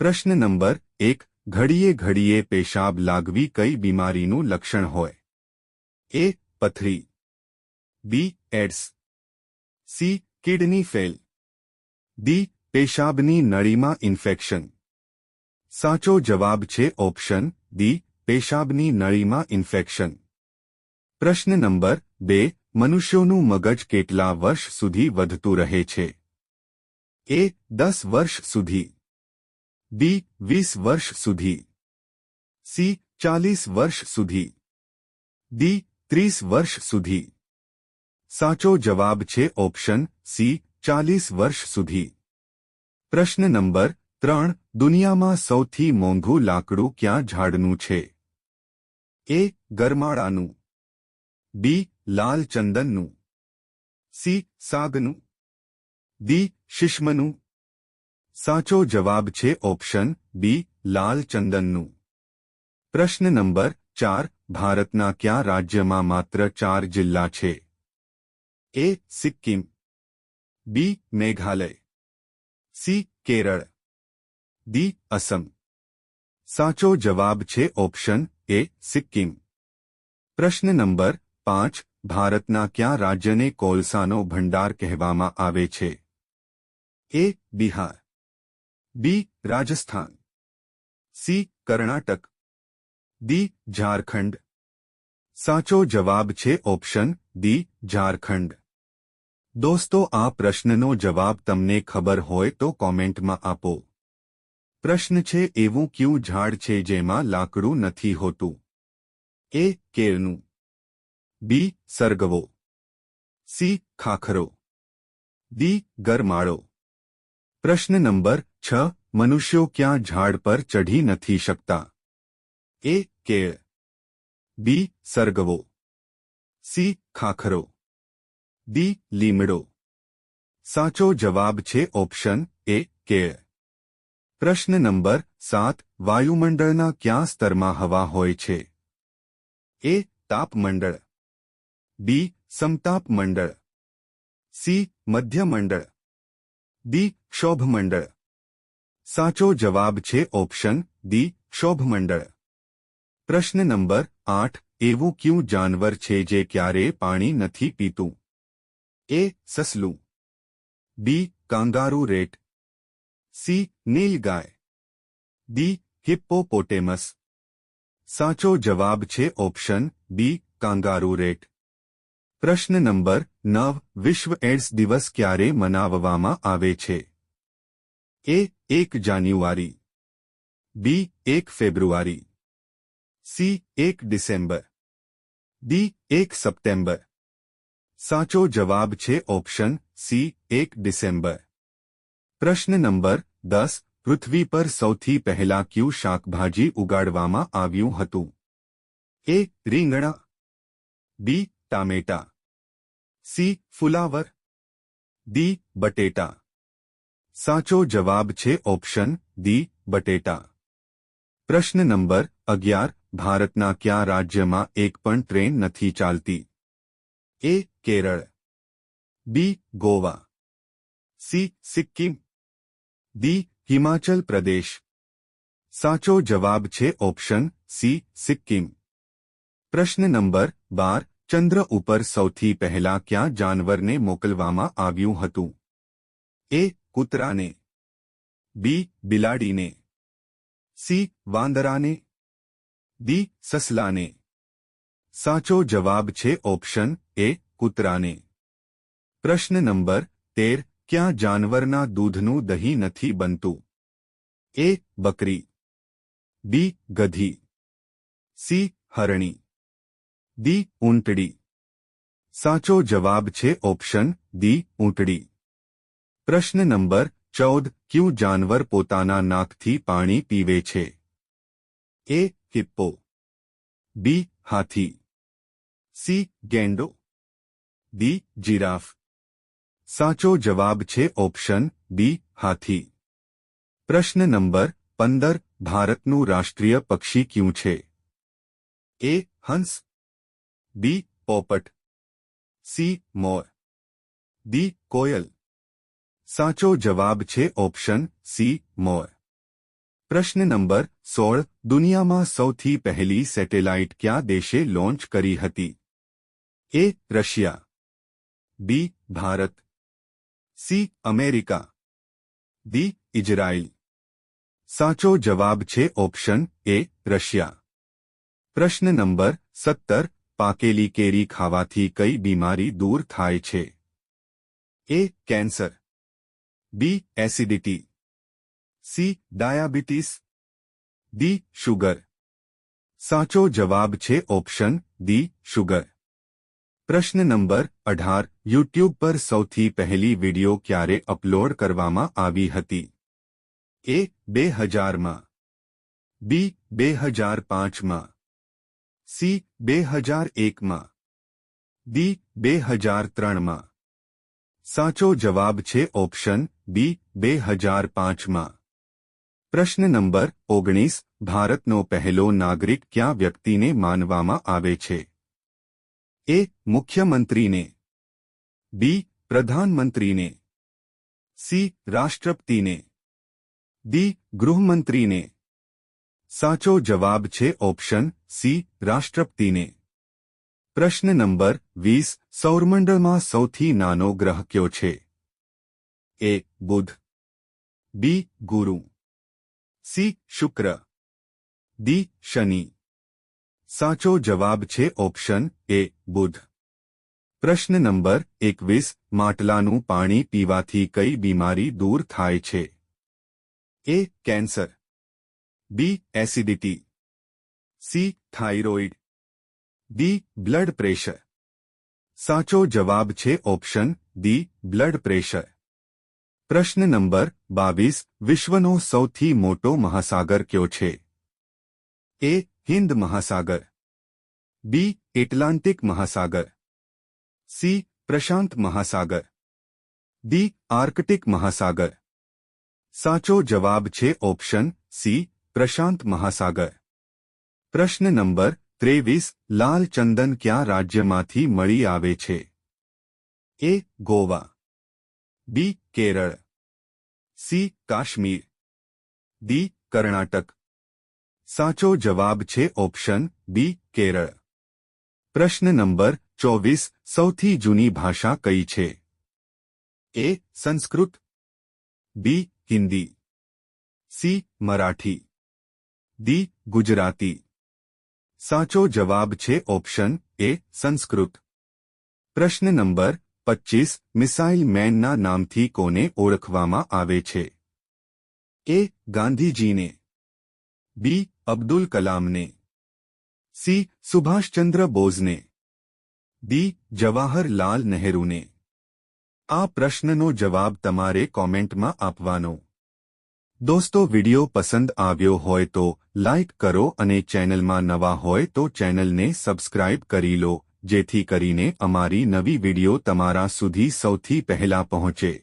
પ્રશ્ન નંબર એક ઘડીએ ઘડીએ પેશાબ લાગવી કઈ બીમારીનું લક્ષણ હોય એ પથરી B AIDS C kidney fail D પેશાબની નળીમાં ઇન્ફેક્શન સાચો જવાબ છે ઓપ્શન ડી પેશાબની નળીમાં ઇન્ફેક્શન પ્રશ્ન નંબર બે મનુષ્યોનું મગજ કેટલા વર્ષ સુધી વધતું રહે છે એ દસ વર્ષ સુધી बी 20 वर्ष સુધી सी 40 वर्ष સુધી डी 30 वर्ष સુધી સાચો જવાબ છે ઓપ્શન સી 40 વર્ષ સુધી પ્રશ્ન નંબર 3 દુનિયામાં સૌથી મોંઘું લાકડું ક્યાં ઝાડનું છે એ ગરમાડાનું બી લાલ ચંદનનું સી સાગનું દી શિષ્મનું साचो जवाब छे ऑप्शन बी लाल चंदन प्रश्न नंबर चार भारतना क्या राज्य में मात्र चार जिल्ला छे A Sikkim B Meghalaya C Kerala D Assam साचो जवाब छे ऑप्शन ए सिक्किम प्रश्न नंबर पांच भारतना क्या राज्य ने कोलसा भंडार कहवामा आवे छे A Bihar B Rajasthan C Karnataka D Jharkhand साचो जवाब छे ऑप्शन डी झारखंड दोस्तों आ प्रश्ननो जवाब तमने खबर होय तो कमेंट मा आपो प्रश्न छे एवं क्यों झाड़ छे जेमा लाकड़ू नथी होतु ए केरनु बी सरगवो सी खाखरो दी गरमाड़ो प्रश्न नंबर छ मनुष्यों क्या झाड़ पर चढ़ी न थी सकता ए के बी सर्गवो सी खाखरो डी लीमड़ो साचो जवाब छे ऑप्शन ए के प्रश्न नंबर सात वायुमंडल क्या स्तर में हवा होय छे? ए तापमंडल बी समतापमंडल सी मध्यमंडल डी मंडल સાચો જવાબ છે ઓપ્શન D શોભમંડળ પ્રશ્ન નંબર 8 એવું ક્યું જાનવર છે જે ક્યારે પાણી નથી પીતું A સસલું B કાંગારુ રેટ C નીલગાય D હિપોપોટેમસ સાચો જવાબ છે ઓપ્શન B કાંગારુ રેટ પ્રશ્ન નંબર 9 વિશ્વ એડ્સ દિવસ ક્યારે મનાવવામાં આવે છે A एक जानुआरी बी एक फेब्रुआरी सी एक डिसेंबर डी एक सितंबर। साचो जवाब छे ऑप्शन सी एक दिसंबर प्रश्न नंबर दस पृथ्वी पर सौ पहला क्यू शाक भाजी हतु ए रींगणा बी टाटा सी फुलावर डी बटेटा साचो जवाब छे ऑप्शन दी बटेटा प्रश्न नंबर अग्यार भारतना क्या राज्य में एकपण ट्रेन नहीं चालती A Kerala B Goa C Sikkim D Himachal Pradesh साचो जवाब छे ऑप्शन सी सिक्किम प्रश्न नंबर बार चंद्र ऊपर सौथी पहला क्या जानवर ने मोकलवामा आव्यू हतू ए कुतरा ने बी बिलाड़ी ने सी वांदरा ने दी ससला ने साचो जवाब छे ऑप्शन ए कुतरा ने प्रश्न नंबर तेर क्या जानवर ना दूधनु दही नहीं बनतु ए बकरी बी गधी सी हरणी दी ऊंटड़ी साचो जवाब छे ऑप्शन दी ऊंटड़ी प्रश्न नंबर 14 ક્યું જનવર પોતાનું નાક થી પાણી પીવે છે એ કિપ્પો બી હાથી સી ગેંડો ડી જીરાફ સાચો જવાબ છે ઓપ્શન બી હાથી પ્રશ્ન નંબર 15 ભારત નું રાષ્ટ્રીય પક્ષી ક્યું છે એ હંસ બી પોપટ સી મોર ડી કોયલ सांचो जवाब छे ऑप्शन सी मोय प्रश्न नंबर 16 દુનિયા માં સૌથી પહેલી સેટેલાઇટ કયા દેશે લોન્ચ કરી હતી A Russia B Bharat C America D Israel સાંચો જવાબ છે ઓપ્શન એ રશિયા પ્રશ્ન નંબર 17 પાકેલી કેરી ખાવાથી કઈ બીમારી દૂર થાય છે A cancer D acidity C diabetes D sugar साचो जवाब छे ऑप्शन दी शुगर प्रश्न नंबर अठार यूट्यूब पर सौ पहली वीडियो क्यारे अपलोड करवामा आवी हजार मा बी बे पांच मी बेहजार एक मी डी बे हजार त्रण जवाब छे ऑप्शन બી બે હજાર પાંચમાં પ્રશ્ન નંબર ઓગણીસ ભારતનો પહેલો નાગરિક ક્યાં વ્યક્તિને માનવામાં આવે છે એ મુખ્યમંત્રીને બી પ્રધાનમંત્રીને સી રાષ્ટ્રપતિને દી ગૃહમંત્રીને સાચો જવાબ છે ઓપ્શન સી રાષ્ટ્રપતિને પ્રશ્ન નંબર વીસ સૌરમંડળમાં સૌથી નાનો ગ્રહ કયો છે ए बुध बी गुरु सी शुक्र डी शनि સાચો જવાબ છે ઓપ્શન એ बुध પ્રશ્ન નંબર 21 માટલાનું પાણી પીવાથી કઈ બીમારી દૂર થાય છે A cancer B acidity C thyroid D blood pressure સાચો જવાબ છે ઓપ્શન ડી બ્લડ પ્રેશર प्रश्न नंबर 22 विश्वનો સૌથી મોટો મહાસાગર કયો છે એ હિંદ મહાસાગર બી એટલાન્ટિક મહાસાગર સી પ્રશાંત મહાસાગર ડી આર્કટિક મહાસાગર સાચો જવાબ છે ઓપ્શન સી પ્રશાંત મહાસાગર પ્રશ્ન નંબર 23 લાલ ચંદન કયા રાજ્યમાંથી મળી આવે છે એ ગોવા બી केरल सी काश्मीर दी कर्नाटक साचो जवाब छे ऑप्शन बी केरल प्रश्न नंबर 24 सौ जूनी भाषा कई छे A Sanskrit B Hindi C Marathi D Gujarati साचो जवाब छे ऑप्शन ए संस्कृत प्रश्न नंबर પચ્ચીસ મિસાઇલ મેનના નામથી કોને ઓળખવામાં આવે છે એ ગાંધીજીને બી અબ્દુલ કલામને સી સુભાષચંદ્ર બોઝને ડી જવાહરલાલ નહેરુને આ પ્રશ્નનો જવાબ તમારે કોમેન્ટમાં આપવાનો દોસ્તો વિડિયો પસંદ આવ્યો હોય તો લાઇક કરો અને ચેનલમાં નવા હોય તો ચેનલને સબસ્ક્રાઇબ કરી લો જેથી કરીને અમારી નવી વિડીયો તમારા સુધી સૌથી પહેલા પહોંચે